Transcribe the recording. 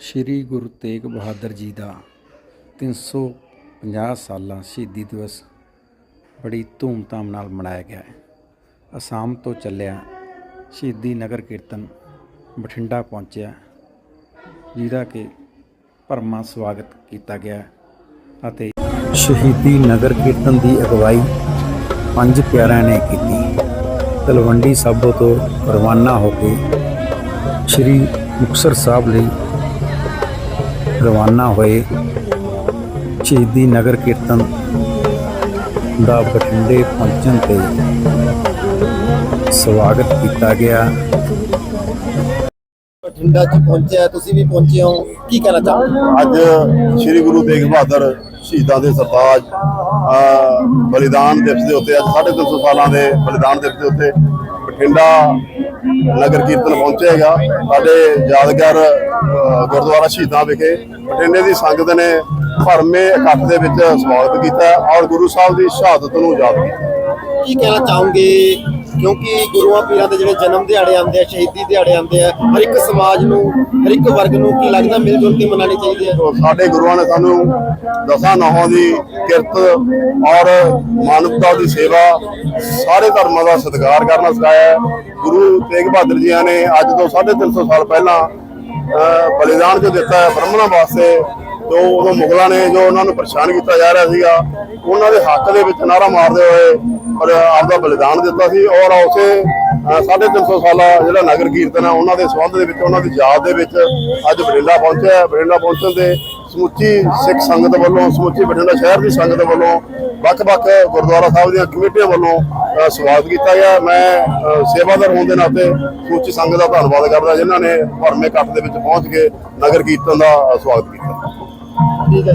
ਸ੍ਰੀ ਗੁਰੂ ਤੇਗ ਬਹਾਦਰ ਜੀ ਦਾ 350 ਸਾਲਾਂ ਸ਼ਹੀਦੀ ਦਿਵਸ ਬੜੀ ਧੂਮਧਾਮ ਨਾਲ ਮਨਾਇਆ ਗਿਆ ਹੈ। ਅਸਾਮ ਤੋਂ ਚੱਲਿਆ ਸ਼ਹੀਦੀ ਨਗਰ ਕੀਰਤਨ ਬਠਿੰਡਾ ਪਹੁੰਚਿਆ, ਜਿਹਦਾ ਕਿ ਭਰਮਾ ਸਵਾਗਤ ਕੀਤਾ ਗਿਆ ਅਤੇ ਸ਼ਹੀਦੀ ਨਗਰ ਕੀਰਤਨ ਦੀ ਅਗਵਾਈ ਪੰਜ ਪਿਆਰਿਆਂ ਨੇ ਕੀਤੀ। ਤਲਵੰਡੀ ਸਾਬੋ ਤੋਂ ਰਵਾਨਾ ਹੋ ਕੇ ਸ੍ਰੀ ਮੁਕਤਸਰ ਸਾਹਿਬ ਲਈ ਰਵਾਨਾ ਹੋਏ। ਸ਼ਹੀਦੀ ਨਗਰ ਕੀਰਤਨ ਦਾ ਬਠਿੰਡੇ ਪਹੁੰਚਣ ਤੇ ਸਵਾਗਤ ਕੀਤਾ ਗਿਆ। ਬਠਿੰਡਾ ਚ ਪਹੁੰਚਿਆ ਤੁਸੀਂ ਵੀ ਪਹੁੰਚੇ ਹੋ। ਕੀ ਕਹਿਣਾ ਚਾਹੋਗੇ? ਅੱਜ ਸ੍ਰੀ ਗੁਰੂ ਤੇਗ ਬਹਾਦਰ ਸ਼ਹੀਦਾਂ ਦੇ ਸਰਤਾਜ ਅਹ, ਬਲੀਦਾਨ ਦਿਵਸ ਦੇ ਉੱਤੇ ਅੱਜ 350 ਸਾਲਾਂ ਦੇ ਬਲੀਦਾਨ ਦਿਵਸ ਦੇ ਉੱਤੇ ਬਠਿੰਡਾ ਨਗਰ ਕੀਰਤਨ ਪਹੁੰਚੇਗਾ। ਸਾਡੇ ਯਾਦਗਾਰ ਗੁਰਦੁਆਰਾ ਸ਼ਹੀਦਾਂ ਵਿਖੇ ਬਠਿੰਡੇ ਦੀ ਸੰਗਤ ਨੇ ਭਰਮੇ ਇਕੱਠ ਦੇ ਵਿੱਚ ਸਵਾਗਤ ਕੀਤਾ। ਔਰ ਗੁਰੂ ਸਾਹਿਬ ਦੀ ਸ਼ਹਾਦਤ ਨੂੰ ਯਾਦ ਕੀਤਾ। ਕੀ ਕਹਿਣਾ ਚਾਹੋਗੇ ਕਿਉਂਕਿ ਗੁਰੂਆਂ ਪੀਰਾਂ ਦੇ ਜਿਹੜੇ ਜਨਮ ਦਿਹਾੜੇ ਆਉਂਦੇ ਆ ਸ਼ਹੀਦੀ ਦਿਹਾੜੇ ਆਉਂਦੇ ਆ ਹਰ ਇੱਕ ਸਮਾਜ ਨੂੰ ਹਰ ਇੱਕ ਵਰਗ ਨੂੰ ਕੀ ਲੱਗਦਾ ਮਿਲ ਜੁਲ ਕੇ ਮਨਾਉਣੇ ਚਾਹੀਦੇ ਆ ਸਾਡੇ ਗੁਰੂਆਂ ਨੇ ਸਾਨੂੰ ਦਸਾਂ ਨਹਾਂ ਦੀ ਕਿਰਤ ਔਰ ਮਾਨਵਤਾ ਦੀ ਸੇਵਾ ਸਾਰੇ ਧਰਮਾਂ ਦਾ ਸਤਿਕਾਰ ਕਰਨਾ ਸਿਖਾਇਆ ਗੁਰੂ ਤੇਗ ਬਹਾਦਰ ਜੀਆਂ ਨੇ ਅੱਜ ਤੋਂ 350 ਸਾਲ ਪਹਿਲਾਂ ਅਹ, ਬਲੀਦਾਨ ਜੋ ਦਿੱਤਾ ਹੈ ਬ੍ਰਾਹਮਣਾਂ ਵਾਸਤੇ ਜੋ ਉਦੋਂ ਮੁਗਲਾਂ ਨੇ ਜੋ ਉਹਨਾਂ ਨੂੰ ਪਰੇਸ਼ਾਨ ਕੀਤਾ ਜਾ ਰਿਹਾ ਸੀਗਾ ਉਹਨਾਂ ਦੇ ਹੱਕ ਦੇ ਵਿੱਚ ਨਾਰਾ ਮਾਰਦੇ ਹੋਏ ਔਰ ਆਪਦਾ ਬਲੀਦਾਨ ਦਿੱਤਾ ਸੀ ਔਰ ਉਸੇ ਅਹ, 350 ਸਾਲਾ ਜਿਹੜਾ ਨਗਰ ਕੀਰਤਨ ਹੈ ਉਹਨਾਂ ਦੇ ਸਬੰਧ ਦੇ ਵਿੱਚ ਉਹਨਾਂ ਦੀ ਯਾਦ ਦੇ ਵਿੱਚ ਅੱਜ ਬਠਿੰਡਾ ਪਹੁੰਚਿਆ ਹੈ। ਬਠਿੰਡਾ ਪਹੁੰਚਣ ਦੇ ਸਮੁੱਚੀ ਸਿੱਖ ਸੰਗਤ ਵੱਲੋਂ ਸਮੁੱਚੀ ਬਠਿੰਡਾ ਸ਼ਹਿਰ ਦੀ ਸੰਗਤ ਵੱਲੋਂ ਵੱਖ-ਵੱਖ ਗੁਰਦੁਆਰਾ ਸਾਹਿਬ ਦੀਆਂ ਕਮੇਟੀਆਂ ਵੱਲੋਂ ਸਵਾਗਤ ਕੀਤਾ ਗਿਆ ਮੈਂ ਸੇਵਾਦਾਰ ਹੋਣ ਦੇ ਨਾਤੇ ਸਮੁੱਚੀ ਸੰਗਤ ਦਾ ਧੰਨਵਾਦ ਕਰਦਾ ਜਿਨ੍ਹਾਂ ਨੇ ਭਰਮੇ ਇਕੱਠ ਦੇ ਵਿੱਚ ਪਹੁੰਚ ਕੇ ਨਗਰ ਕੀਰਤਨ ਦਾ ਸਵਾਗਤ ਕੀਤਾ ਠੀਕ ਹੈ